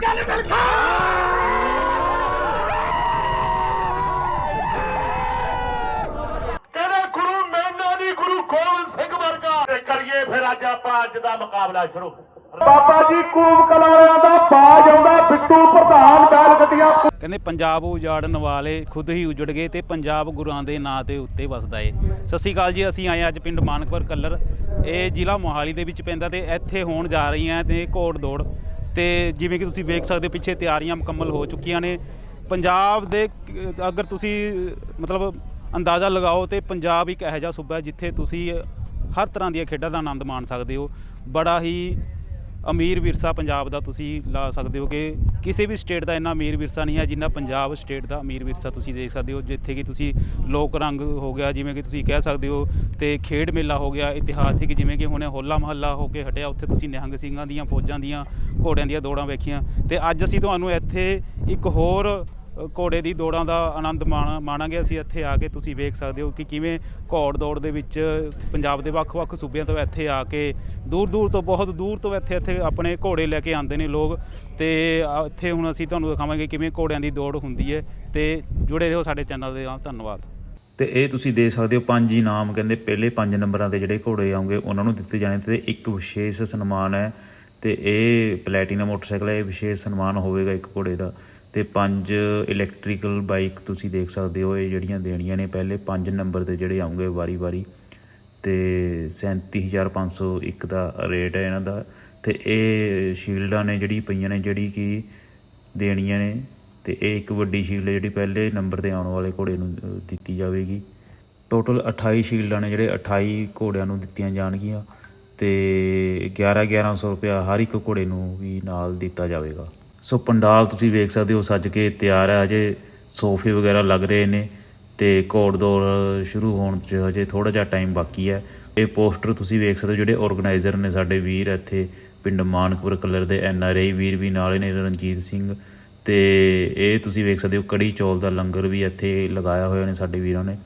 ਚੱਲ ਮਿਲ ਖਾ! ਕਹਿੰਦੇ ਗੁਰੂ ਮੈਨਾ ਦੀ ਗੁਰੂ ਗੋਬਿੰਦ ਸਿੰਘ ਵਰਗਾ। ਤੇ ਕਰੀਏ ਫਿਰ ਅੱਜ ਆਪਾਂ ਅੱਜ ਦਾ ਮੁਕਾਬਲਾ ਸ਼ੁਰੂ। ਬਾਬਾ ਜੀ ਕੂਮ ਕਲਾਰਿਆਂ ਦਾ ਬਾਜ ਆਉਂਦਾ ਬਿੱਟੂ ਪ੍ਰਧਾਨ ਬੈਲ ਗੱਡੀਆਂ ਕਹਿੰਦੇ ਪੰਜਾਬ ਉਜਾੜਨ ਵਾਲੇ ਖੁਦ ਹੀ ਉਜੜ ਗਏ ਤੇ ਪੰਜਾਬ ਗੁਰਾਂ ਦੇ ਨਾਂ ਦੇ ਉੱਤੇ ਵਸਦਾ ਏ। ਸਤਿ ਸ਼੍ਰੀ ਅਕਾਲ ਜੀ ਅਸੀਂ ਆਏ ਹਾਂ ਅੱਜ ਪਿੰਡ ਮਾਨਕਪੁਰ ਕੱਲਰ। ਇਹ ਜ਼ਿਲ੍ਹਾ ਮੋਹਾਲੀ ਦੇ ਵਿੱਚ ਪੈਂਦਾ ਤੇ ਇੱਥੇ ਹੋਣ ਜਾ ਰਹੀਆਂ ਤੇ ਘੋੜ ਦੌੜ। ਤੇ ਜਿਵੇਂ ਕਿ ਤੁਸੀਂ ਵੇਖ ਸਕਦੇ ਹੋ, ਪਿੱਛੇ ਤਿਆਰੀਆਂ ਮੁਕੰਮਲ ਹੋ ਚੁੱਕੀਆਂ ਨੇ। ਪੰਜਾਬ ਦੇ, ਅਗਰ ਤੁਸੀਂ, ਮਤਲਬ ਅੰਦਾਜ਼ਾ ਲਗਾਓ ਤੇ ਪੰਜਾਬ ਇੱਕ ਇਹੋ ਜਿਹਾ ਸੂਬਾ ਹੈ ਜਿੱਥੇ ਤੁਸੀਂ ਹਰ ਤਰ੍ਹਾਂ ਦੀਆਂ ਖੇਡਾਂ ਦਾ ਆਨੰਦ ਮਾਣ ਸਕਦੇ ਹੋ। ਬੜਾ ਹੀ ਅਮੀਰ ਵਿਰਸਾ ਪੰਜਾਬ ਦਾ ਤੁਸੀਂ ਲਾ ਸਕਦੇ ਹੋ ਕਿ ਕਿਸੇ ਵੀ ਸਟੇਟ ਦਾ ਇੰਨਾ ਅਮੀਰ ਵਿਰਸਾ ਨਹੀਂ ਹੈ ਜਿੰਨਾ ਪੰਜਾਬ ਸਟੇਟ ਦਾ ਅਮੀਰ ਵਿਰਸਾ ਤੁਸੀਂ ਦੇਖ ਸਕਦੇ ਹੋ, ਜਿੱਥੇ ਕਿ ਤੁਸੀਂ ਲੋਕ ਰੰਗ ਹੋ ਗਿਆ, ਜਿਵੇਂ ਕਿ ਤੁਸੀਂ ਕਹਿ ਸਕਦੇ ਹੋ ਤੇ ਖੇਡ ਮੇਲਾ ਹੋ ਗਿਆ, ਇਤਿਹਾਸਿਕ ਜਿਵੇਂ ਕਿ ਹੁਣੇ ਹੋਲਾ ਮਹੱਲਾ ਹੋ ਕੇ ਹਟਿਆ, ਉੱਥੇ ਤੁਸੀਂ ਨਿਹੰਗ ਸਿੰਘਾਂ ਦੀਆਂ ਫੌਜਾਂ ਦੀਆਂ ਘੋੜਿਆਂ ਦੀਆਂ ਦੌੜਾਂ ਵੇਖੀਆਂ ਤੇ ਅੱਜ ਅਸੀਂ ਤੁਹਾਨੂੰ ਇੱਥੇ ਇੱਕ ਹੋਰ ਘੋੜੇ ਦੀ ਦੌੜਾਂ ਦਾ ਆਨੰਦ ਮਾਣ, ਮਾਣਾਂਗੇ ਅਸੀਂ ਇੱਥੇ ਆ ਕੇ, ਤੁਸੀਂ ਵੇਖ ਸਕਦੇ ਹੋ ਕਿ ਕਿਵੇਂ ਘੋੜ ਦੌੜ ਦੇ ਵਿੱਚ ਪੰਜਾਬ ਦੇ ਵੱਖ-ਵੱਖ ਸੂਬਿਆਂ ਤੋਂ ਇੱਥੇ ਆ ਕੇ, ਦੂਰ-ਦੂਰ ਤੋਂ, ਬਹੁਤ ਦੂਰ ਤੋਂ ਇੱਥੇ ਇੱਥੇ ਆਪਣੇ ਘੋੜੇ ਲੈ ਕੇ ਆਉਂਦੇ ਨੇ ਲੋਕ ਤੇ ਇੱਥੇ ਹੁਣ ਅਸੀਂ ਤੁਹਾਨੂੰ ਦਿਖਾਵਾਂਗੇ ਕਿਵੇਂ ਘੋੜਿਆਂ ਦੀ ਦੌੜ ਹੁੰਦੀ ਹੈ ਤੇ ਜੁੜੇ ਰਹੋ ਸਾਡੇ ਚੈਨਲ ਦੇ ਨਾਲ, ਧੰਨਵਾਦ। ਤੇ ਇਹ ਤੁਸੀਂ ਦੇਖ ਸਕਦੇ ਹੋ ਪੰਜ ਹੀ ਨਾਮ ਕਹਿੰਦੇ ਪਹਿਲੇ ਪੰਜ ਨੰਬਰਾਂ ਦੇ ਜਿਹੜੇ ਘੋੜੇ ਆਉਂਗੇ, ਉਹਨਾਂ ਨੂੰ ਦਿੱਤੇ ਜਾਣੇ ਤੇ ਇੱਕ ਵਿਸ਼ੇਸ਼ ਸਨਮਾਨ ਹੈ ਤੇ ਇਹ ਪਲੈਟੀਨਾ ਮੋਟਰਸਾਈਕਲ ਹੈ, ਇਹ ਵਿਸ਼ੇਸ਼ ਸਨਮਾਨ ਹੋਵੇਗਾ ਇੱਕ ਘੋੜੇ ਦਾ। ਤੇ ਪੰਜ ਇਲੈਕਟ੍ਰੀਕਲ ਬਾਈਕ ਤੁਸੀਂ ਦੇਖ ਸਕਦੇ ਹੋ, ਇਹ ਜਿਹੜੀਆਂ ਦੇਣੀਆਂ ਨੇ, ਪਹਿਲੇ ਪੰਜ ਨੰਬਰ 'ਤੇ ਜਿਹੜੇ ਆਉਂਗੇ ਵਾਰੀ-ਵਾਰੀ, ਤੇ 37501 ਦਾ ਰੇਟ ਹੈ ਇਹਨਾਂ ਦਾ, ਤੇ ਇਹ ਸ਼ੀਲਡਾਂ ਨੇ ਜਿਹੜੀ ਪਈਆਂ ਨੇ, ਜਿਹੜੀ ਕਿ ਦੇਣੀਆਂ ਨੇ, ਤੇ ਇਹ ਇੱਕ ਵੱਡੀ ਸ਼ੀਲਡ ਹੈ ਜਿਹੜੀ ਪਹਿਲੇ ਨੰਬਰ ਤੇ ਆਉਣ ਵਾਲੇ ਘੋੜੇ ਨੂੰ ਦਿੱਤੀ ਜਾਵੇਗੀ। ਟੋਟਲ 28 ਸ਼ੀਲਡਾਂ ਨੇ ਜਿਹੜੇ 28 ਘੋੜਿਆਂ ਨੂੰ ਦਿੱਤੀਆਂ ਜਾਣਗੀਆਂ, ਤੇ 11 1100 ਰੁਪਇਆ ਹਰ ਇੱਕ ਘੋੜੇ ਨੂੰ ਵੀ ਨਾਲ ਦਿੱਤਾ ਜਾਵੇਗਾ। ਸੋ ਪੰਡਾਲ ਤੁਸੀਂ ਵੇਖ ਸਕਦੇ ਹੋ ਸੱਜ ਕੇ ਤਿਆਰ ਹੈ ਅਜੇ ਸੋਫੇ ਵਗੈਰਾ ਲੱਗ ਰਹੇ ਨੇ ਤੇ ਘੋੜ ਦੌੜ ਸ਼ੁਰੂ ਹੋਣ 'ਚ ਹਜੇ ਥੋੜਾ ਜਿਹਾ ਟਾਈਮ ਬਾਕੀ ਹੈ ਇਹ ਪੋਸਟਰ ਤੁਸੀਂ ਵੇਖ ਸਕਦੇ ਹੋ ਜਿਹੜੇ ਆਰਗੇਨਾਈਜ਼ਰ ਨੇ ਸਾਡੇ ਵੀਰ ਇੱਥੇ, ਪਿੰਡ ਮਾਨਕਪੁਰ ਕਲਰ ਦੇ ਐਨ ਆਰ ਆਈ ਵੀਰ ਵੀ ਨਾਲੇ ਨੇ, ਰਣਜੀਤ ਸਿੰਘ। ਤੇ ਇਹ ਤੁਸੀਂ ਵੇਖ ਸਕਦੇ ਹੋ ਕੜੀ ਚੌਲ ਦਾ ਲੰਗਰ ਵੀ ਇੱਥੇ ਲਗਾਇਆ ਹੋਇਆ ਨੇ ਸਾਡੇ ਵੀਰਾਂ ਨੇ,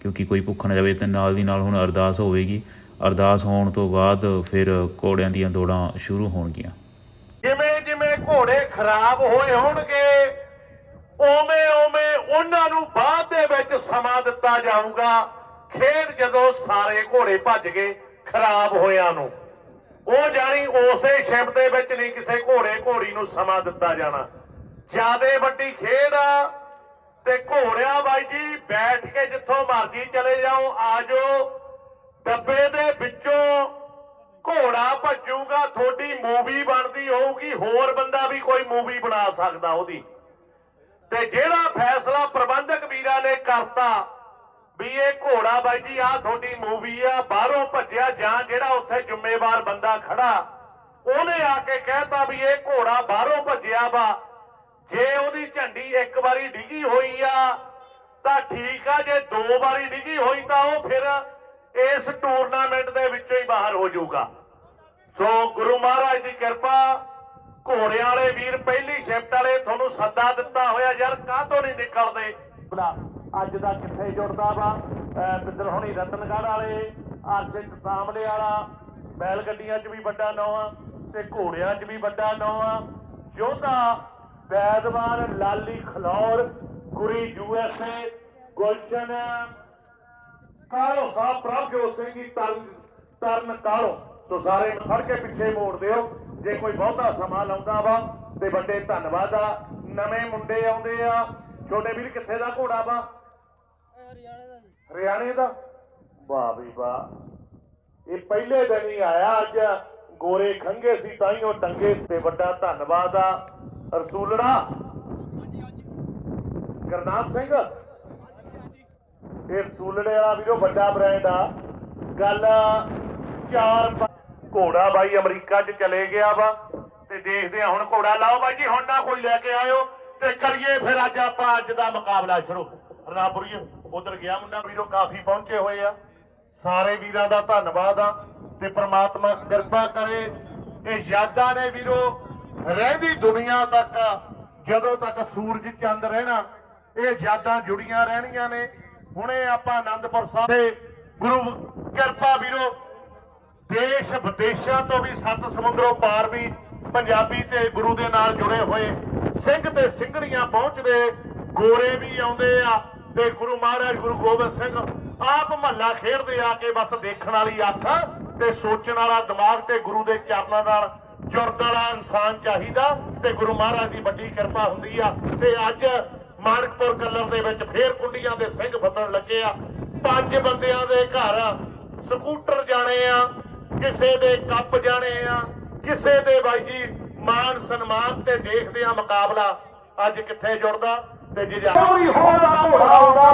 ਕਿਉਂਕਿ ਕੋਈ ਭੁੱਖ ਨਾ ਜਾਵੇ ਤੇ ਨਾਲ ਦੀ ਨਾਲ ਹੁਣ ਅਰਦਾਸ ਹੋਵੇਗੀ। ਅਰਦਾਸ ਹੋਣ ਤੋਂ ਬਾਅਦ ਫਿਰ ਘੋੜਿਆਂ ਦੀਆਂ ਦੌੜਾਂ ਸ਼ੁਰੂ ਹੋਣਗੀਆਂ। ਜਿਵੇਂ ਜਿਵੇਂ ਘੋੜੇ ਖਰਾਬ ਹੋਏ ਹੋਣਗੇ, ਓਵੇਂ ਓਵੇਂ ਉਹਨਾਂ ਨੂੰ ਬਾਅਦ ਦੇ ਵਿੱਚ ਸਮਾਂ ਦਿੱਤਾ ਜਾਊਗਾ। ਖੇਡ ਜਦੋਂ ਸਾਰੇ ਘੋੜੇ ਭੱਜ ਗਏ ਖਰਾਬ ਹੋਇਆਂ ਨੂੰ। ਉਹ ਜਾਣੀ ਉਸੇ ਸ਼ਿਫਟ ਦੇ ਵਿੱਚ ਨਹੀਂ ਕਿਸੇ ਘੋੜੇ ਘੋੜੀ ਨੂੰ ਸਮਾਂ ਦਿੱਤਾ ਜਾਣਾ। ਜਿਆਦੇ ਵੱਡੀ ਖੇਡ ਆ ਤੇ ਘੋੜਿਆ ਬਾਈ ਜੀ ਬੈਠ ਕੇ ਜਿੱਥੋਂ ਮਰਜ਼ੀ ਚਲੇ ਜਾਓ ਆਜੋ ਡੱਬੇ ਦੇ ਵਿੱਚੋਂ ਘੋੜਾ ਭੱਜੂਗਾ, ਤੁਹਾਡੀ ਮੂਵੀ ਬਣਦੀ ਹੋਊਗੀ, ਹੋਰ ਬੰਦਾ ਵੀ ਕੋਈ ਮੂਵੀ ਬਣਾ ਸਕਦਾ ਉਹਦੀ। ਤੇ ਜਿਹੜਾ ਫੈਸਲਾ ਪ੍ਰਬੰਧਕ ਵੀਰਾਂ ਨੇ ਕਰਤਾ ਵੀ ਇਹ ਘੋੜਾ ਬਾਈ ਜੀ ਆ ਤੁਹਾਡੀ ਮੂਵੀ ਆ, ਬਾਹਰੋਂ ਭੱਜਿਆ ਜਾਂ ਜਿਹੜਾ ਉੱਥੇ ਜ਼ਿੰਮੇਵਾਰ ਬੰਦਾ ਖੜਾ, ਉਹਨੇ ਆ ਕੇ ਕਹਿਤਾ ਵੀ ਇਹ ਘੋੜਾ ਬਾਹਰੋਂ ਭੱਜਿਆ ਵਾ। ਜੇ ਉਹਦੀ ਝੰਡੀ ਇੱਕ ਵਾਰੀ ਡਿੱਗੀ ਹੋਈ ਆ, ਤਾਂ ਠੀਕ ਆ, ਜੇ ਦੋ ਵਾਰੀ ਡਿੱਗੀ ਹੋਈ ਤਾਂ ਉਹ ਫਿਰ ਇਸ ਟੂਰਨਾਮੈਂਟ ਦੇ ਵਿੱਚੋਂ ਹੀ ਬਾਹਰ ਹੋ ਜਾਊਗਾ। ਸੋ ਗੁਰੂ ਮਹਾਰਾਜ ਦੀ ਕਿਰਪਾ, ਘੋੜਿਆਂ ਵਾਲੇ ਵੀਰ ਪਹਿਲੀ ਸ਼ਿਫਟ ਵਾਲੇ ਤੁਹਾਨੂੰ ਸੱਦਾ ਦਿੱਤਾ ਹੋਇਆ, ਯਾਰ ਕਾਹਤੋਂ ਨਹੀਂ ਨਿਕਲਦੇ? ਅੱਜ ਦਾ ਕਿੱਥੇ ਜੁੜਦਾ ਵਾ? ਪਿੱਤਰ ਹੋਣੀ ਰਤਨਗੜ੍ਹ ਵਾਲੇ, ਅਰਜਨ ਸਾਹਮਣੇ ਵਾਲਾ, ਬੈਲ ਗੱਡੀਆਂ 'ਚ ਵੀ ਵੱਡਾ ਨਾਂ ਆ ਤੇ ਘੋੜਿਆਂ 'ਚ ਵੀ ਵੱਡਾ ਨਾਂ ਆ। ਯੋਧਾ ਵੈਦਵਾਨ ਲਾਲੀ ਖਲੌਰ, ਗੁਰੀ ਯੂਐਸਏ ਗੁਲਸ਼ਨ ਕਾਲੋ ਸਾਹਿਬ ਪ੍ਰਭਜੋਤ ਸਿੰਘ ਜੀ ਤਰਨ ਤਰਨ ਕਾਲੋ ਸੋ ਸਾਰੇ ਫੜ ਕੇ ਪਿੱਛੇ ਮੋੜ ਦਿਓ। ਜੇ ਕੋਈ ਬਹੁਤਾ ਸਮਾਂ ਲਾਉਂਦਾ ਵਾ, ਤੇ ਵੱਡੇ ਧੰਨਵਾਦ ਆ। ਨਵੇਂ ਮੁੰਡੇ ਆਉਂਦੇ ਆ। ਛੋਟੇ ਵੀਰ ਕਿੱਥੇ ਦਾ ਘੋੜਾ ਵਾ? ਹਰਿਆਣੇ ਦਾ। ਵਾਹ ਵੀ ਵਾਹ। ਇਹ ਪਹਿਲੇ ਦਿਨ ਹੀ ਆਇਆ ਅੱਜ। ਗੋਰੇ ਖੰਗੇ ਸੀ, ਤਾਂ ਹੀ ਉਹ ਟੰਗੇ ਤੇ ਵੱਡਾ ਧੰਨਵਾਦ ਆ। ਰਸੂਲੜਾ। ਗੁਰਨਾਮ ਸਿੰਘ ਇਹ ਸੂਲੜੇ ਵਾਲਾ ਵੀਰੋ ਵੱਡਾ ਬ੍ਰਾਂਡ ਆ। ਗੱਲ ਚਾਰ ਘੋੜਾ ਬਾਈ ਅਮਰੀਕਾ 'ਚ ਚਲੇ ਗਿਆ ਵਾ। ਤੇ ਦੇਖਦੇ ਆ ਹੁਣ ਘੋੜਾ। ਲਾਓ ਬਾਈ ਜੀ, ਹੁਣ ਨਾ ਕੋਈ ਲੈ ਕੇ ਆਇਓ। ਤੇ ਕਰੀਏ ਫਿਰ ਅੱਜ ਆਪਾਂ ਅੱਜ ਦਾ ਮੁਕਾਬਲਾ ਸ਼ੁਰੂ। ਰਾਪੁਰੀਏ ਉਧਰ ਗਿਆ ਮੁੰਡਾ ਵੀਰੋ, ਕਾਫੀ ਪਹੁੰਚੇ ਹੋਏ ਆ। ਸਾਰੇ ਵੀਰਾਂ ਦਾ ਧੰਨਵਾਦ ਆ। ਤੇ ਪ੍ਰਮਾਤਮਾ ਕਿਰਪਾ ਕਰੇ। ਇਹ ਯਾਦਾਂ ਨੇ ਵੀਰੋ, ਰਹਿੰਦੀ ਦੁਨੀਆ ਤੱਕ। ਜਦੋਂ ਤੱਕ ਸੂਰਜ ਚੰਦ ਰਹਿਣਾ, ਇਹ ਯਾਦਾਂ ਜੁੜੀਆਂ ਰਹਿਣੀਆਂ ਨੇ। ਹੁਣੇ ਆਪਾਂ ਆਨੰਦਪੁਰ ਸਾਹਿਬ ਦੇ ਗੁਰੂ ਕਿਰਪਾ ਵੀਰੋ, ਦੇਸ਼ ਵਿਦੇਸ਼ਾਂ ਤੋਂ ਵੀ ਸੱਤ ਸਮੁੰਦਰੋਂ ਪਾਰ ਵੀ ਪੰਜਾਬੀ ਤੇ ਗੁਰੂ ਦੇ ਨਾਲ ਜੁੜੇ ਹੋਏ ਸਿੰਘ ਤੇ ਸਿੰਘਣੀਆਂ ਪਹੁੰਚਦੇ, ਗੋਰੇ ਵੀ ਆਉਂਦੇ ਆ ਤੇ ਗੁਰੂ ਮਹਾਰਾਜ, ਗੁਰੂ ਗੋਬਿੰਦ ਸਿੰਘ ਆਪ ਮਹੱਲਾ ਖੇਡਦੇ ਆ ਕੇ ਬਸ ਦੇਖਣ ਵਾਲੀ ਅੱਖ ਤੇ ਸੋਚਣ ਵਾਲਾ ਦਿਮਾਗ ਤੇ ਗੁਰੂ ਦੇ ਚਰਨਾਂ ਨਾਲ ਜੁੜਨ ਵਾਲਾ ਇਨਸਾਨ ਚਾਹੀਦਾ ਤੇ ਗੁਰੂ ਮਹਾਰਾਜ ਦੀ ਵੱਡੀ ਕਿਰਪਾ ਹੁੰਦੀ ਆ ਤੇ ਅੱਜ ਮਾਨਕਪੁਰ ਕਲਰ ਦੇ ਵਿੱਚ ਫੇਰ ਕੁੰਡੀਆਂ ਦੇ ਸਿੰਘ ਫਤਣ ਲੱਗੇ ਆ। ਪੰਜ ਬੰਦਿਆਂ ਦੇ ਘਰ ਸਕੂਟਰ ਜਾਣੇ ਆ ਕਿਸੇ ਦੇ ਕੱਪ ਜਾਣੇ ਆ ਕਿਸੇ ਦੇ ਬਾਈ ਜੀ ਮਾਨ ਸਨਮਾਨ ਤੇ ਦੇਖਦੇ ਆ ਮੁਕਾਬਲਾ। ਅੱਜ ਕਿੱਥੇ ਜੁੜਦਾ ਤੇ ਜੇ ਜਾ- ਕੋਈ ਹੋਦਾ ਘੋੜਾ ਆਉਂਦਾ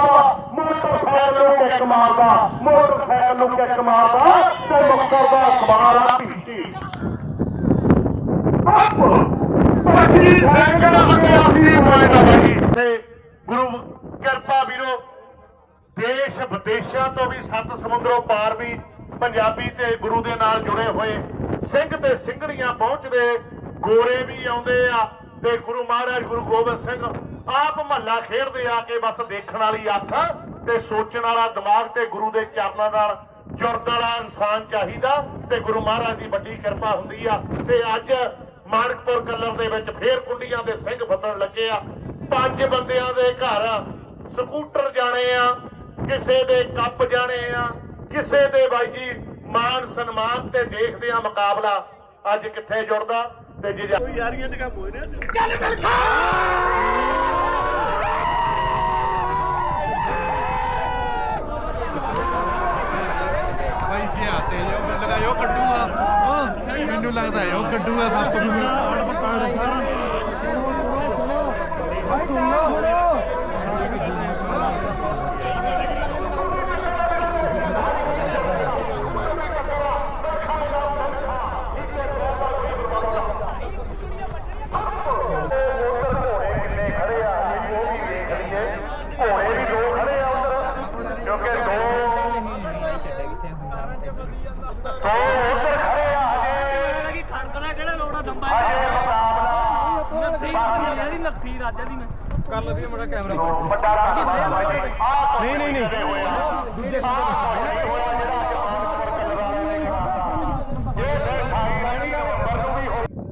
ਮੋਟਰਸਾਈਕਲ ਨੂੰ ਕਿੱਕ ਮਾਰਦਾ ਮੋਟਰਸਾਈਕਲ ਨੂੰ ਕਿੱਕ ਮਾਰਦਾ ਤੇ ਮੁੱਕਰ ਦਾ ਅਖਬਾਰ ਆ ਭੀਤੀ ਪੱਚੀ ਸੈਕਿੰਡ 81 ਪੁਆਇੰਟ ਆ ਬਾਈ। ਤੇ ਗੁਰੂ ਕਿਰਪਾ ਵੀਰੋ, ਦੇਸ਼ ਵਿਦੇਸ਼ਾਂ ਤੋਂ ਵੀ ਸੱਤ ਸਮੁੰਦਰੋਂ ਪਾਰ ਵੀ ਪੰਜਾਬੀ ਤੇ ਗੁਰੂ ਦੇ ਨਾਲ ਜੁੜੇ ਹੋਏ ਸਿੰਘ ਤੇ ਸਿੰਘਣੀਆਂ ਪਹੁੰਚਦੇ, ਗੋਰੇ ਵੀ ਆਉਂਦੇ ਆ ਤੇ ਗੁਰੂ ਮਹਾਰਾਜ, ਗੁਰੂ ਗੋਬਿੰਦ ਸਿੰਘ ਆਪ ਮਹੱਲਾ ਖੇਡਦੇ ਆ ਕੇ ਬਸ ਦੇਖਣ ਵਾਲੀ ਅੱਖ ਤੇ ਸੋਚਣ ਵਾਲਾ ਦਿਮਾਗ ਤੇ ਗੁਰੂ ਦੇ ਚਰਨਾਂ ਨਾਲ ਜੁੜਨ ਵਾਲਾ ਇਨਸਾਨ ਚਾਹੀਦਾ ਤੇ ਗੁਰੂ ਮਹਾਰਾਜ ਦੀ ਵੱਡੀ ਕਿਰਪਾ ਹੁੰਦੀ ਆ ਤੇ ਅੱਜ ਮਾਨਕਪੁਰ ਕਲਰ ਦੇ ਵਿੱਚ ਫੇਰ ਕੁੰਡੀਆਂ ਦੇ ਸਿੰਘ ਫਤਣ ਲੱਗੇ ਆ। ਪੰਜ ਬੰਦਿਆਂ ਦੇ ਘਰ ਸਕੂਟਰ ਜਾਣੇ ਆ ਕਿਸੇ ਦੇ ਕੱਪ ਜਾਣੇ ਆ ਕਿਸੇ ਦੇ ਬਾਈ ਜੀ ਮਾਨ ਸਨਮਾਨ ਤੇ ਦੇਖਦੇ ਆ ਮੁਕਾਬਲਾ ਅੱਜ ਕਿੱਥੇ ਜੁੜਦਾ ਤੇ ਜੇ ਜਾ- ਭਾਈ ਕੀ ਆਤੇ ਜੋ ਮੈਨੂੰ ਲੱਗਾ ਯੋ ਕੱਢੂਗਾ ਮੈਨੂੰ ਲੱਗਦਾ ਯੋ ਕੱਢੂਗਾ ਸੱਪ ਨੂੰ 嗯 ਮੇਰਾ ਕੈਮਰਾ। ਨਹੀਂ ਨਹੀਂ ਨਹੀਂ।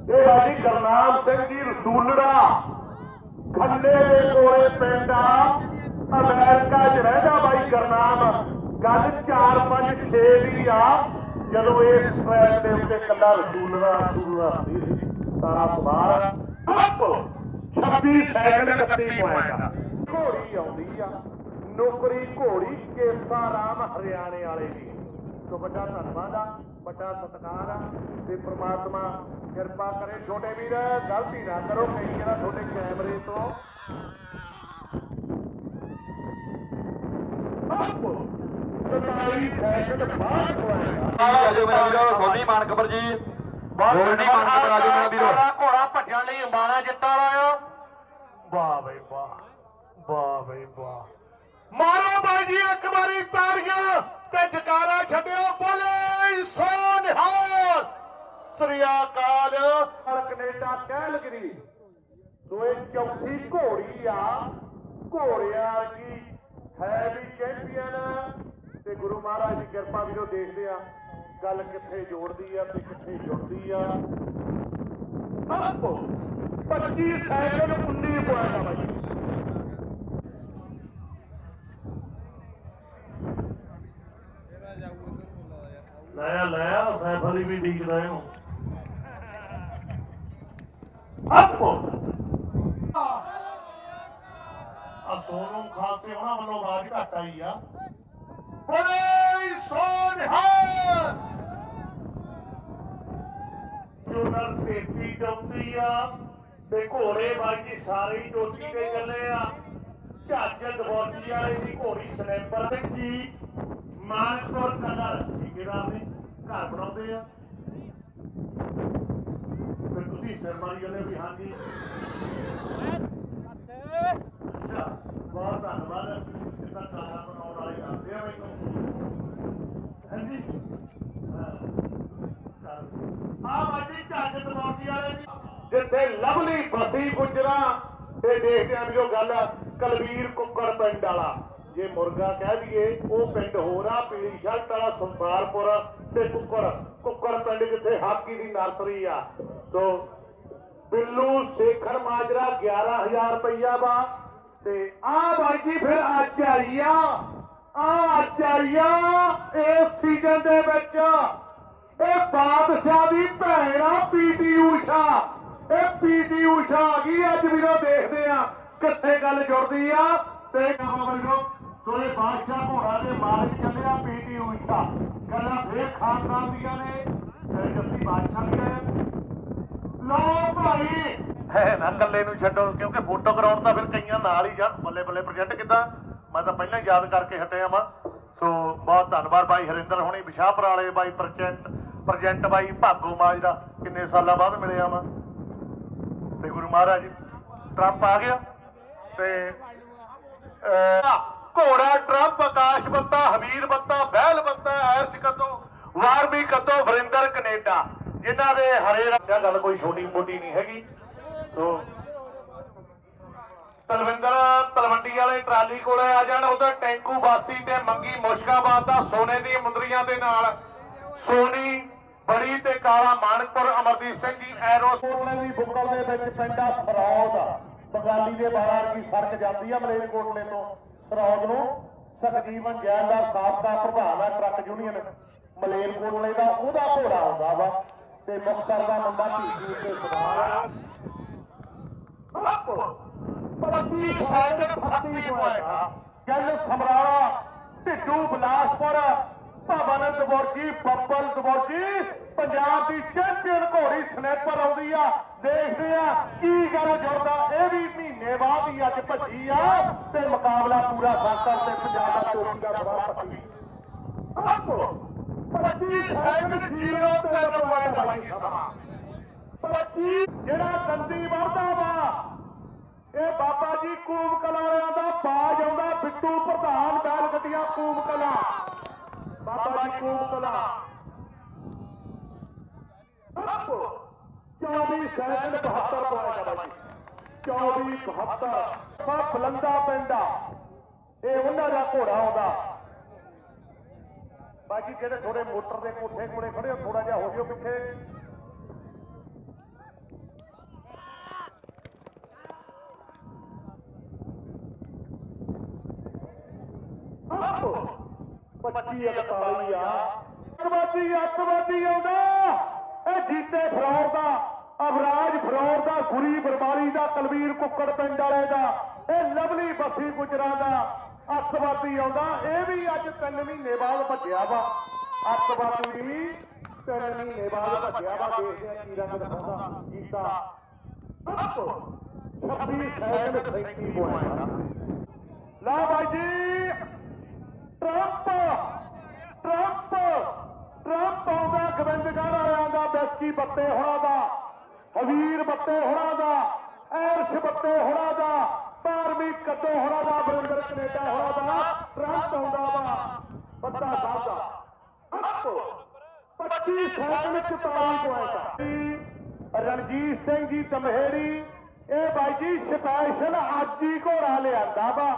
ਇਹ ਬਾਜੀ ਕਰਨਾਲ ਸਿੰਘ ਜੀ ਰਸੂਲੜਾ। ਖੰਡੇ ਦੇ ਕੋਲੇ ਪਿੰਡ ਆ। ਅਮਰੀਕਾ 'ਚ ਰਹਿੰਦਾ ਬਾਈ ਕਰਨਾਮ ਗੱਲ 4 5 6 ਦੀ ਆ। ਜਦੋਂ ਇਹ ਸਟ੍ਰੈਪ ਦੇ ਉੱਤੇ ਕੱਲਾ ਰਸੂਲੜਾ ਰਸੂਲੜਾ ਸੀ। ਤਾਰਾ ਸਵਾਰ ਅੱਪ 26 ਸੈਕਿੰਡ 31 ਪੁਆਇੰਟ ਘੋੜੀ ਆਉਂਦੀ ਆ। ਨੌਕਰੀ ਘੋੜੀ ਕੇਸਾ ਰਾਮ ਹਰਿਆਣੇ ਵਾਲੇ ਦੀ। ਸੋ ਵੱਡਾ ਧੰਨਵਾਦ ਆ ਵੱਡਾ ਸਤਿਕਾਰ ਆ ਤੇ ਪ੍ਰਮਾਤਮਾ ਕਿਰਪਾ ਕਰੇ। ਛੋਟੇ ਵੀਰ ਗਲਤੀ ਨਾ ਕਰੋ ਕਈ ਜਿਹੜਾ ਤੁਹਾਡੇ ਕੈਮਰੇ ਤੋਂ। ਆਪੋ 47 ਸੈਕਿੰਡ ਬਾਅਦ ਹੋਇਆ ਆਜੋ ਮੇਰਾ ਵੀਰੋ ਸੋਨੀ ਮਾਨਕਪੁਰ ਜੀ। ਸੋਨੀ ਮਾਨਕਪੁਰ ਆਜੋ ਮੇਰਾ ਵੀਰੋ। ਘੋੜਾ ਭੱਜਣ ਲਈ ਅੰਬਾਲਾ ਜੱਟਾਂ ਵਾਲਾ ਆ। ਵਾਹ ਬਈ ਵਾਹ ਵਾਹ ਬਈ ਵਾਹ। ਮਾਰੋ ਬਾਈ ਜੀ, ਇੱਕ ਵਾਰੀ ਤਾੜੀਆਂ ਤੇ ਜਕਾਰਾ ਛੱਡਿਓ ਬੋਲੇ ਸੋ ਸ੍ਰੀ ਅਕਾਲ। ਕੈਨੇਡਾ ਕੈਲਗਰੀ ਸੋ ਇਹ ਚੌਥੀ ਘੋੜੀ ਆ, ਘੋੜਿਆਂ ਦੀ ਹੈ ਵੀ ਚੈਂਪੀਅਨ ਤੇ ਗੁਰੂ ਮਹਾਰਾਜ ਦੀ ਕਿਰਪਾ ਵੀਰੋ ਦੇਖਦੇ ਆ, ਗੱਲ ਕਿੱਥੇ ਜੋੜਦੀ ਆ ਤੇ ਕਿੱਥੇ ਜੁੜਦੀ ਆ। ਆਪੋ 25 ਸੈਕਿੰਡ 19 ਪੁਆਇੰਟ ਆ ਬਾਈ ਲੈ ਲੈ ਸੈਫ ਅਲੀ ਵੀ ਡੀਕਦਾ ਇਹਨੂੰ ਆਪੋ ਆ ਸੋਨੂੰ ਖਾਲਸੇ ਉਹਨਾਂ ਵੱਲੋਂ ਆਵਾਜ਼ ਘੱਟ ਆਈ ਆ ਬੋਲੇ ਸੋਨਿਹਾਲ ਜੁਨਰ ਤੇਤੀ ਜੰਮਦੀ ਆ ਤੇ ਘੋੜੇ ਬਾਜੀ ਸਾਰੀ ਚੋਟੀ ਤੇ ਚੱਲੇ ਆ ਝੱਜ ਦਬੋਤੀ ਵਾਲੇ ਦੀ ਘੋੜੀ ਸਨੈਪਰ ਸਿੰਘ ਜੀ ਮਾਨਕਪੁਰ ਕਲਰ ਠੇਕੇਦਾਰ ਨੇ ਘਰ ਬਣਾਉਂਦੇ ਆ ਫਿਰ ਤੁਸੀਂ ਸਰਮਾਰੀ ਵਾਲੇ ਵੀ ਹਾਂਜੀ ਅੱਛਾ ਬਹੁਤ ਧੰਨਵਾਦ ਕਿੰਨਾ ਖਾਣਾ ਬਣਾਉਣ ਵਾਲੇ ਜਾਂਦੇ ਆ ਮੈਨੂੰ ਹਾਂਜੀ ਆ ਬਾਜੀ ਝੱਜ ਦਬੋਤੀ ਵਾਲੇ ਦੀ ਜਿੱਥੇ ਲਵਲੀ ਬਸੀ ਗੁਜਰਾ, ਤੇ ਦੇਖਦੇ ਆਂ ਵੀ ਗੱਲ ਕਲਵੀਰ ਕੁੱਕੜ ਪਿੰਡ ਵਾਲਾ। ਜੇ ਮੁਰਗਾ ਕਹਿ ਦਈਏ, ਉਹ ਪਿੰਡ ਹੋਰ, ਪੀਲੀ ਸ਼ਰਟ ਵਾਲਾ ਸੰਸਾਰਪੁਰ ਤੇ ਕੁੱਕੜ। ਕੁੱਕੜ ਪਿੰਡ ਜਿੱਥੇ ਹਾਕੀ ਦੀ ਨਰਸਰੀ ਆ। ਸੋ ਬਿੱਲੂ ਸੇਖਣ ਮਾਜਰਾ 11000 ਰੁਪਈਆ ਵਾ। ਤੇ ਆ ਬਾਈ ਜੀ, ਫਿਰ ਅੱਜ ਆਈ ਆ ਇਸ ਸੀਜ਼ਨ ਦੇ ਵਿੱਚ। ਇਹ ਬਾਦਸ਼ਾਹ ਦੀ ਭੈਣ ਆ ਪੀਟੀ ਊਸ਼ਾ। ਇਹ ਪੀਟੀ ਊਸ਼ਾ ਆ ਗਈ, ਅੱਜ ਵੀਰੋ ਦੇਖਦੇ ਆ ਕਿੱਥੇ ਗੱਲ ਜੁੜਦੀ ਆ। ਤੇ ਵੀਰੋ ਤੋਰੇ ਬਾਦਸ਼ਾਹ ਘੋੜਾ ਦੇ ਮਾਲਕ ਕਹਿੰਦੇ ਆ ਪੀਟੀ ਊਸ਼ਾ। ਗੱਲਾਂ ਫੇਰ ਖਾਨਦਾਨ ਦੀਆਂ ਨੇ ਜੱਸੀ ਬਾਦਸ਼ਾਹ ਵੀ ਆਇਆ ਲੋ ਭਾਈ। ਹੈ, ਨਾ ਕੱਲੇ ਨੂੰ ਛੱਡੋ, ਕਿਉਂਕਿ ਫੋਟੋ ਕਰਾਉਣ ਤਾਂ ਫਿਰ ਕਈਆਂ ਨਾਲ ਹੀ ਜਾਣ ਬੱਲੇ ਬੱਲੇ ਪ੍ਰੈਜ਼ੈਂਟ ਕਿੱਦਾਂ? ਮੈਂ ਤਾਂ ਪਹਿਲਾਂ ਯਾਦ ਕਰਕੇ ਹਟਿਆ ਵਾਂ। ਸੋ, ਬਹੁਤ ਧੰਨਵਾਦ ਬਾਈ ਹਰਿੰਦਰ ਹੋਣੀ, ਵਿਸ਼ਾਪੁਰ ਵਾਲੇ ਬਾਈ ਪ੍ਰੈਜ਼ੈਂਟ ਪ੍ਰੈਜ਼ੈਂਟ ਬਾਈ ਭਾਗੋ ਮਾਜਰਾ ਕਿੰਨੇ ਸਾਲਾਂ ਬਾਅਦ ਮਿਲਿਆ ਵਾਂ। ਤੇ ਗੁਰੂ ਮਹਾਰਾਜ ਟਰੰਪ ਆ ਗਿਆ ਤੇ ਘੋੜਾ ਟਰੰਪ, ਆਕਾਸ਼ ਬੱਤਾ ਹਵੀਰ ਬੱਤਾ, ਬਹਿਲ ਬੱਤਾ ਐਰਚ ਕਦੋਂ, ਵਾਰਮੀ ਕਦੋਂ, ਵਰਿੰਦਰ ਕੈਨੇਡਾ, ਜਿਨ੍ਹਾਂ ਦੇ ਹਰੇ ਰੰਗ ਗੱਲ ਕੋਈ ਛੋਟੀ ਮੋਟੀ ਨਹੀਂ ਹੈਗੀ। ਸੋ, ਤਲਵਿੰਦਰ ਤਲਵੰਡੀ ਵਾਲੇ ਟਰਾਲੀ ਕੋਲੇ ਆ ਜਾਣ ਉਧਰ ਟੈਂਕੂ ਬਾਸੀ ਤੇ ਮੰਗੀ ਮੁਸ਼ਕਾਬਾਦ ਦਾ ਸੋਨੇ ਦੀ ਮੁੰਦਰੀਆਂ ਦੇ ਨਾਲ। ਸੋਨੀ ਬੜੀ ਤੇ ਕਾਲਾ ਮਾਨਕਪੁਰ ਅਮਰਦੀਪ ਸਿੰਘ ਜੀ ਐਰੋ ਕੋਟਲੇ ਦੀ ਬੁੱਕਲ ਦੇ ਵਿੱਚ ਪੈਂਦਾ ਸਰੌਦ ਬੰਗਾਲੀ ਦੇ ਬਾਹਰ ਕੀ ਸੜਕ ਜਾਂਦੀ ਆ ਮਲੇਰਕੋਟਲੇ ਤੋਂ। ਸਰੌਦ ਨੂੰ ਸਖਜੀਵਨ ਜੈਨ ਦਾ ਸਾਬਕਾ ਪ੍ਰਧਾਨ ਆ ਟਰੱਕ ਯੂਨੀਅਨ। ਮਲੇਰਕੋਟਲੇ ਦਾ ਉਹਦਾ ਘੋੜਾ ਆਉਂਦਾ ਵਾ ਤੇ ਮੁਖਤਰ ਦਾ ਮੁੰਡਾ ਧੀਜੀ ਤੇ ਫੱਤੀ ਹੋਏਗਾ ਗੱਲ ਸਮਰਾਲਾ ਢਿੱਡੂ ਬਲਾਸਪੁਰ। ਭਵਨ ਦਵੋਜੀ ਬੱਬਲ ਦਵੋਜੀ ਪੰਜਾਬ ਦੀ ਚੈਂਪੀਅਨ ਘੋੜੀ ਸਨੈਪਰ ਆਉਂਦੀ ਆ। ਦੇਖਦੇ ਆ ਕੀ ਗੱਲ ਜੁੜਦਾ। ਇਹ ਵੀ ਮਹੀਨੇ ਬਾਅਦ ਹੀ ਅੱਜ ਭੱਜੀ ਆ ਤੇ ਮੁਕਾਬਲਾ ਪੂਰਾ ਸਾਕਰ ਤੇ ਪੰਜਾਬ ਦਾ ਚੋਟੀ ਦਾ ਸਵਾਰ ਪੱਟੀ ਆਪੋ ਪੱਤੀ ਸਾਈਡ ਜੀਰੋ ਤੇ ਰਵਾਇਦਾ ਬਾਈ ਸਮਾਂ ਪੱਤੀ ਜਿਹੜਾ ਦੰਦੀ ਵਰਦਾ ਵਾ, ਇਹ ਬਾਬਾ ਜੀ ਕੂਮ ਕਲਾਰਿਆਂ ਦਾ ਬਾਜ ਆਉਂਦਾ। ਬਿੱਟੂ ਪ੍ਰਧਾਨ ਬੈਲ ਗੱਡੀਆਂ ਕੂਮ ਕਲਾ ਬਾਬਾ ਜੀ ਕੂਮ ਕਲਾ ਆਪੋ 24 ਸੈਕਿੰਡ 72 ਪੁਆਇੰਟ ਆ ਬਾਈ 24 72 ਬਾ ਬਲੰਦਾ ਪੈਂਦਾ ਇਹ ਉਹਨਾਂ ਦਾ ਘੋੜਾ ਆਉਂਦਾ ਬਾਕੀ ਜਿਹੜੇ ਥੋੜੇ ਮੋਟਰ ਦੇ ਕੋਠੇ ਕੋਲੇ ਖੜੇ ਹੋ ਥੋੜਾ ਜਿਹਾ ਹੋ ਜਿਓ ਪਿੱਛੇ ਆਪੋ 25 41 ਆ ਅੱਤਵਾਦੀ ਅੱਤਵਾਦੀ ਆਉਂਦਾ ਇਹ ਜੀਤੇ ਫਰੌਰ ਦਾ ਅਵਰਾਜ ਫਰੌਰ ਦਾ ਗੁਰੀ ਬਰਬਾਰੀ ਦਾ ਕਲਵੀਰ ਕੁੱਕੜ ਪਿੰਡ ਵਾਲੇ ਦਾ ਇਹ ਲਵਲੀ ਬੱਸੀ ਗੁਜਰਾਂ ਦਾ ਅੱਤਵਾਦੀ ਆਉਂਦਾ ਇਹ ਵੀ ਅੱਜ 3 ਮਹੀਨੇ ਬਾਅਦ ਭੱਜਿਆ ਵਾ ਅੱਤਵਾਦੀ ਵੀ 3 ਮਹੀਨੇ ਬਾਅਦ ਭੱਜਿਆ ਵਾ ਦੇਖਦੇ ਆ ਕੀ ਰੰਗ ਦਿਖਾਉਂਦਾ ਜੀਤਾ ਆਪੋ 26 ਸੈਕਿੰਡ 37 ਪੁਆਇੰਟ ਲਾ ਬਾਈ ਜੀ ਟਰੰਪ ਟਰੰਪ ਟਰੰਪ ਆਉਂਦਾ ਗੋਬਿੰਦਗੜ੍ਹ ਵਾਲਿਆਂ ਦਾ ਬੈਸਕੀ ਬੱਤੇ ਹੋਣਾ ਦਾ ਹਵੀਰ ਬੱਤੇ ਹੋਣਾ ਦਾ ਐਰਸ਼ ਬੱਤੇ ਹੋਣਾ ਦਾ ਧਾਰਮਿਕ ਕੱਦੋ ਹੋਣਾ ਦਾ ਬਰਿੰਦਰ ਕੈਨੇਡਾ ਹੋਣਾ ਦਾ ਟਰੰਪ ਆਉਂਦਾ ਵਾ ਬੱਤਾ ਸਾਹਿਬ ਦਾ ਆਪੋ 25 ਸੈਕਿੰਡ 44 ਪੁਆਇੰਟ ਰਣਜੀਤ ਸਿੰਘ ਜੀ ਤਮਹੇੜੀ ਇਹ ਬਾਈ ਜੀ ਸਪੈਸ਼ਲ ਅੱਜ ਹੀ ਘੋੜਾ ਲਿਆਂਦਾ ਵਾ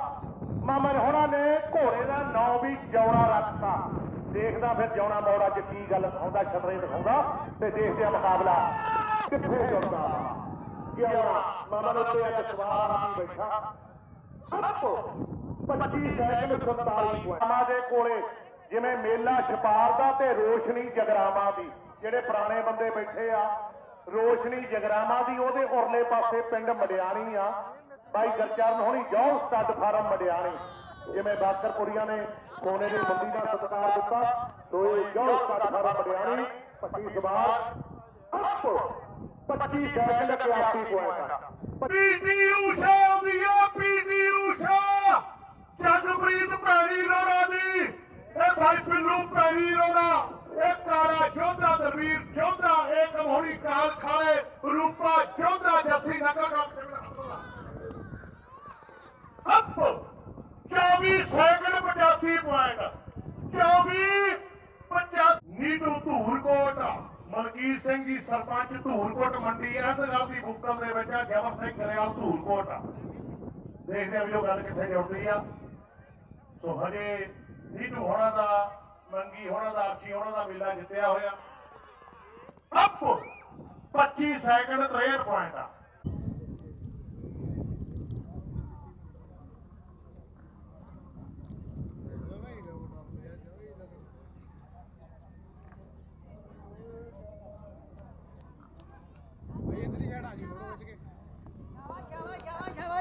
ਮਾਮਨ ਹੋਣਾ ਨੇ ਘੋੜੇ ਦਾ ਨਾਂ ਵੀ ਜੌਣਾ ਰੱਖਤਾ। ਦੇਖਦਾ ਫਿਰ ਜੌਣਾ ਮੋੜ ਅੱਜ ਕੀ ਗੱਲ ਦਿਖਾਉਂਦਾ, ਛਤਰੇ ਦਿਖਾਉਂਦਾ ਤੇ ਦੇਖਦੇ ਆ ਮੁਕਾਬਲਾ ਕਿੱਥੇ ਜੁੜਦਾ। ਜੌਣਾ ਮਾਮਨ ਉੱਤੇ ਅੱਜ ਸਵਾਰ ਆ ਬੈਠਾ। ਆਪੋ 25 ਸੈਕਿੰਡ 47 ਪੁਆਇੰਟ ਦੇ ਕੋਲੇ ਜਿਵੇਂ ਮੇਲਾ ਛਪਾਰ ਦਾ ਤੇ ਰੋਸ਼ਨੀ ਜਗਰਾਵਾਂ ਦੀ, ਜਿਹੜੇ ਪੁਰਾਣੇ ਬੰਦੇ ਬੈਠੇ ਆ, ਰੋਸ਼ਨੀ ਜਗਰਾਵਾਂ ਦੀ, ਉਹਦੇ ਉਰਲੇ ਪਾਸੇ ਪਿੰਡ ਮੜਿਆਣੀ ਆ। ਬਾਈ ਗਰਚਰਨ ਹੋਣੀ ਜੌਲ ਸਟੱਡ ਫਾਰਮ ਮੜਿਆਣੀ ਜਿਵੇਂ ਬਾਕਰਪੁਰੀਆਂ ਨੇ ਸੋਨੇ ਦੀ ਮੰਡੀ ਦਾ ਸਤਿਕਾਰ ਦਿੱਤਾ, ਸੋ ਇਹ ਜੌਲ ਸਟੱਡ ਫਾਰਮ ਮੜਿਆਣੀ ਪੱਟੀ ਸਵਾਰ ਆਪੋ 25 ਸੈਕਿੰਡ 81 ਪੁਆਇੰਟ ਪੀਟੀ ਊਸ਼ਾ ਆਉਂਦੀ ਆ ਪੀਟੀ ਊਸ਼ਾ ਜਗਪ੍ਰੀਤ ਪੈਣੀ ਰੋੜਾ ਦੀ, ਇਹ ਭਾਈ ਪਿੱਲੂ ਪੈਣੀ ਰੋੜਾ। ਇਹ ਕਾਲਾ ਜੋਧਾ ਦਰਵੀਰ ਜੋਧਾ, ਇਹ ਕਮੋੜੀ ਕਾਲ ਖਾਲੇ Rupa Jodha Jassi Naga up 24 second 85 point 24 50 Nitu Dhurkot. Malkit Singh ji sarpanch Dhurkot ਮੰਡੀ ਅਹਿਮਦਗੜ੍ਹ ਦੀ ਬੁੱਕਲ ਦੇ ਵਿੱਚ ਆ, ਜਵਰ ਸਿੰਘ ਗਰੇਵਾਲ ਧੂਰਕੋਟ। ਦੇਖਦੇ ਆ ਵੀ ਉਹ ਗੱਲ ਕਿੱਥੇ ਜੁੜਦੀ ਆ। ਸੋ ਹਜੇ ਨੀਟੂ ਹੋਣਾ ਦਾ, ਮੰਗੀ ਹੋਣਾ ਦਾ, ਅਰਸ਼ੀ ਹੋਣਾ ਦਾ ਮੇਲਾ ਜਿੱਤਿਆ ਹੋਇਆ। ਅਪ 25 ਸੈਕਿੰਡ 63 ਪੁਆਇੰਟ ਆ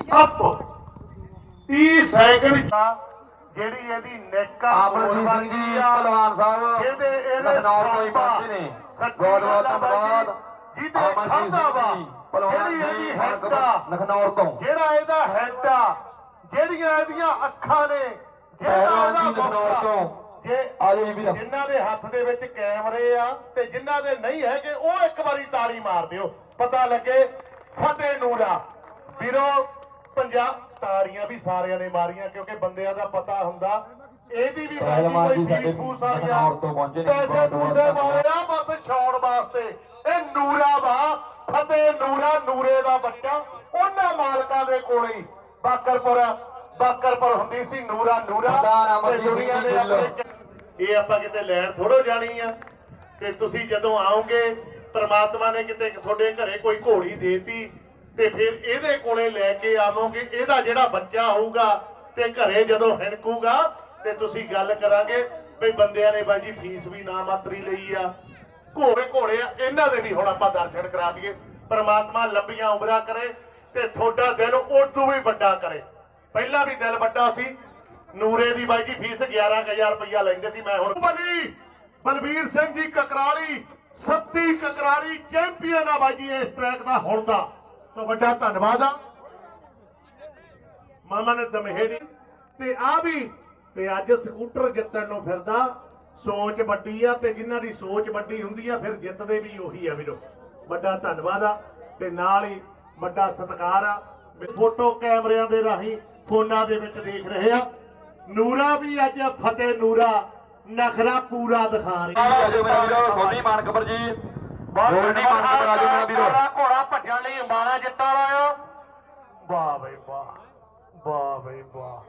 ਅਪ 30 ਸੈਕਿੰਡ ਦਾ ਜਿਹੜੀ ਇਹਦੀ ਨੈਕ ਆ ਆਮਨਜੀਤ ਸਿੰਘ ਜੀ ਪਹਿਲਵਾਨ ਸਾਹਿਬ ਇਹਦੇ ਇਹਦੇ ਤੋਂ ਆ। ਬਾਈ ਜੀ, ਧੰਨਵਾਦ। ਜਿਹਦੇ ਖਾਂਦਾ ਵਾ, ਜਿਹੜੀ ਇਹਦੀ ਹੈਡ ਆ, ਲਖਨਊ ਤੋਂ। ਜਿਹੜਾ ਇਹਦਾ ਹੈਡ ਆ ਜਿਹੜੀਆਂ ਇਹਦੀਆਂ ਅੱਖਾਂ ਨੇ ਜਿਹੜਾ ਇਹਦਾ ਆ, ਤੋਂ। ਜੇ ਆ ਜਾਓ ਜੀ ਵੀਰ। ਜਿਨ੍ਹਾਂ ਦੇ ਹੱਥ ਦੇ ਵਿੱਚ ਕੈਮਰੇ ਆ ਤੇ ਜਿਨ੍ਹਾਂ ਦੇ ਨਹੀਂ ਹੈਗੇ ਉਹ ਇੱਕ ਵਾਰੀ ਤਾੜੀ ਮਾਰ ਦਿਓ। ਪਤਾ ਲੱਗੇ ਫਤਿਹ ਨੂਰਾ ਵੀਰੋ ਪੰਜਾਬ ਤਾੜੀਆਂ ਵੀ ਸਾਰਿਆਂ ਨੇ ਮਾਰੀਆਂ ਕਿਉਂਕਿ ਬੰਦਿਆਂ ਦਾ ਪਤਾ ਹੁੰਦਾ ਇਹਦੀ ਵੀ ਪਹਿਲਵਾਨ ਕੋਈ ਜੀ ਸਾਡੇ ਲਖਨਊ ਤੋਂ ਪਹੁੰਚੇ ਨੇ। ਪੈਸੇ ਪੂਸੇ। ਮਾਰਿਆ ਬਸ ਛਾਉਣ ਵਾਸਤੇ ਇਹ ਨੂਰਾ ਵਾ ਫਤਿਹ ਨੂਰਾ ਨੂਰੇ ਦਾ ਬੱਚਾ ਉਹਨਾਂ ਮਾਲਕਾਂ ਦੇ ਕੋਲੇ ਹੀ ਬਾਕਰਪੁਰ ਬਾਕਰਪੁਰ ਹੁੰਦੀ ਸੀ ਨੂਰਾ ਨੂਰਾ ਤੇ ਦੁਨੀਆ ਢਿੱਲੋਂ। ਆਪਣੇ ਇਹ ਆਪਾਂ ਕਿਤੇ ਲੈਣ ਥੋੜੋ ਜਾਣੀ ਆ ਤੇ ਤੁਸੀਂ ਜਦੋਂ ਆਓਗੇ ਪ੍ਰਮਾਤਮਾ ਨੇ ਕਿਤੇ ਤੁਹਾਡੇ ਘਰੇ ਕੋਈ ਘੋੜੀ ਦੇਤੀ ਤੇ ਫਿਰ ਇਹਦੇ ਕੋਲੇ ਲੈ ਕੇ ਆਵੋਗੇ, ਇਹਦਾ ਜਿਹੜਾ ਬੱਚਾ ਹੋਊਗਾ ਤੇ ਘਰੇ ਜਦੋਂ ਹਿਣਕੂਗਾ, ਤੇ ਤੁਸੀਂ ਗੱਲ ਕਰਾਂਗੇ ਵੀ ਬੰਦਿਆਂ ਨੇ ਬਾਜੀ ਫੀਸ ਵੀ ਨਾ ਮਾਤਰੀ ਲਈ ਆ। ਘੋੜੇ ਘੋੜੇ ਆ, ਇਹਨਾਂ ਦੇ ਵੀ ਹੁਣ ਆਪਾਂ ਦਰਸ਼ਨ ਕਰਾ ਦਈਏ। ਪ੍ਰਮਾਤਮਾ ਲੰਬੀਆਂ ਉਮਰਾਂ ਕਰੇ ਤੇ ਤੁਹਾਡਾ ਦਿਲ ਉਦੋਂ ਵੀ ਵੱਡਾ ਕਰੇ। ਪਹਿਲਾਂ ਵੀ ਦਿਲ ਵੱਡਾ ਸੀ। ਨੂਰੇ ਦੀ ਬਾਈ ਜੀ ਫੀਸ 11000 ਰੁਪਇਆ ਲੈਂਦੇ ਸੀ, ਮੈਂ ਹੁਣ ਬਲੀ ਬਲਵੀਰ ਸਿੰਘ ਜੀ ਕਕਰਾਲੀ, ਸੱਤੀ ਕਕਰਾਲੀ ਚੈਂਪੀਅਨ ਆ ਬਾਈ ਜੀ ਇਸ ਟਰੈਕ ਦਾ ਹੁਣ ਦਾ। ਸੋ ਵੱਡਾ ਧੰਨਵਾਦ ਆ। ਮਾਮਾ ਨੇ ਦਮਹੇੜੀ ਤੇ ਆ ਵੀ, ਤੇ ਅੱਜ ਸਕੂਟਰ ਜਿੱਤਣ ਨੂੰ ਫਿਰਦਾ, ਸੋਚ ਵੱਡੀ ਆ ਤੇ ਜਿਨ੍ਹਾਂ ਦੀ ਸੋਚ ਵੱਡੀ ਹੁੰਦੀ ਆ, ਫਿਰ ਜਿੱਤਦੇ ਵੀ ਉਹੀ ਆ ਵੀਰੋ। ਵੱਡਾ ਧੰਨਵਾਦ ਆ ਤੇ ਨਾਲ ਹੀ ਵੱਡਾ ਸਤਿਕਾਰ ਆ। ਫੋਟੋ ਕੈਮਰਿਆਂ ਦੇ ਰਾਹੀਂ ਫੋਨਾਂ ਦੇ ਵਿੱਚ ਦੇਖ ਰਹੇ ਆ। ਨੂਰਾ ਵੀ ਅੱਜ ਫਤਿਹ ਨੂਰਾ, ਨਖਰਾ ਪੂਰਾ ਦਿਖਾ ਰਹੀ। ਆ ਸੋਨੀ ਮਾਨਕਪੁਰ ਜੀ। ਗੋਲਡੀ ਮਾਨਕਪੁਰ ਆ ਜਾਓ ਮੇਰਾ ਵੀਰੋ। ਘੋੜਾ ਭੱਜਣ ਲਈ ਅੰਬਾਲਾ ਜਿੱਤਾਂ ਵਾਲਾ ਆ। ਵਾਹ ਬਈ ਵਾਹ ਵਾਹ ਬਈ ਵਾਹ।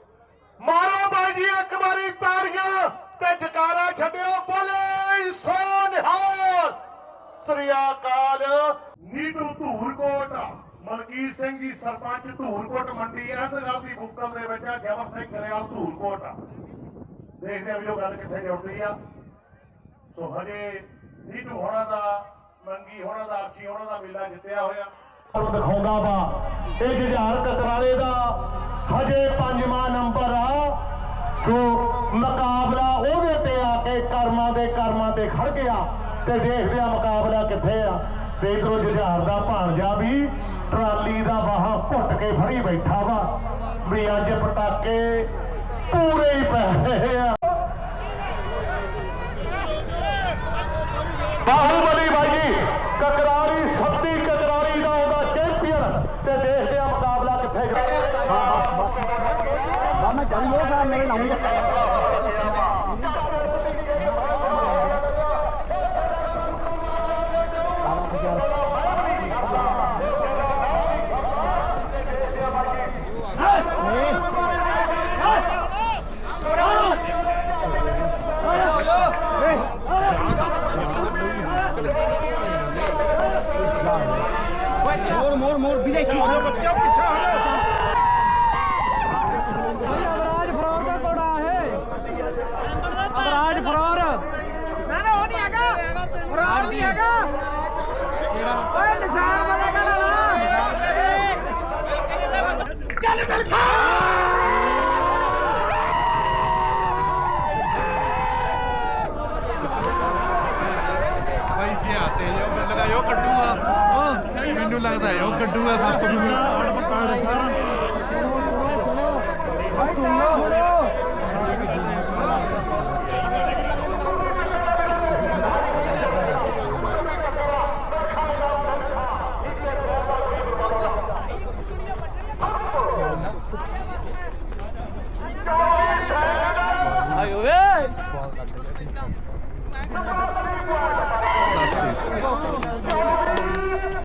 ਮਾਰੋ ਬਾਈ ਜੀ ਇੱਕ ਵਾਰੀ ਤਾੜੀਆਂ ਤੇ ਜਕਾਰਾ ਛੱਡਿਓ ਬੋਲੇ ਸੋ ਨਿਹਾਲ ਸ੍ਰੀ ਅਕਾਲ। ਨੀਟੂ ਧੂਰਕੋਟ ਮਲਕੀਤ ਸਿੰਘ ਜੀ ਸਰਪੰਚ ਧੂਰਕੋਟ ਮੰਡੀ ਅਹਿਮਦਗੜ੍ਹ ਦੀ ਬੁੱਕਲ ਦੇ ਵਿੱਚ ਜਵਰ ਸਿੰਘ ਗਰੇਵਾਲ ਧੂਰਕੋਟ। ਦੇਖਦੇ ਆ ਵੀ ਉਹ ਗੱਲ ਕਿੱਥੇ ਜੁੜਦੀ ਆ। ਸੋ ਹਜੇ ਨੀਟੂ ਹੋਣਾ ਦਾ ਮੰਗੀ, ਹੋਣਾ ਦਾ ਅਰਸ਼ੀ, ਹੋਣਾ ਦਾ ਮੇਲਾ ਜਿੱਤਿਆ ਹੋਇਆ। ਤੁਹਾਨੂੰ ਦਿਖਾਉਂਦਾ ਵਾ, ਇਹ ਜੁਝਾਰ ਕਕਰਾਲੇ ਦਾ ਹਜੇ ਪੰਜਵਾਂ ਨੰਬਰ ਆ। ਸੋ ਮੁਕਾਬਲਾ ਉਹਦੇ ਤੇ ਆ ਕੇ ਕਰਮਾਂ ਦੇ ਕਰਮਾਂ ਤੇ ਖੜ ਗਿਆ ਤੇ ਦੇਖਦੇ ਆ ਮੁਕਾਬਲਾ ਕਿੱਥੇ ਆ। ਤੇ ਇਧਰੋਂ ਜੁਝਾਰ ਦਾ ਭਾਣਜਾ ਵੀ ਟਰਾਲੀ ਦਾ ਬਾਹਾਂ ਘੁੱਟ ਕੇ ਫੜੀ ਬੈਠਾ ਵਾ ਵੀ ਅੱਜ ਪਟਾਕੇ ਪੂਰੇ ਹੀ ਪੈ ਰਹੇ ਆ। Baahubali Vẫn muốn. ਮੈਨੂੰ ਲੱਗਦਾ ਹੈ ਉਹ ਕੱਢੂਗਾ ਸੱਚ ਨੂੰ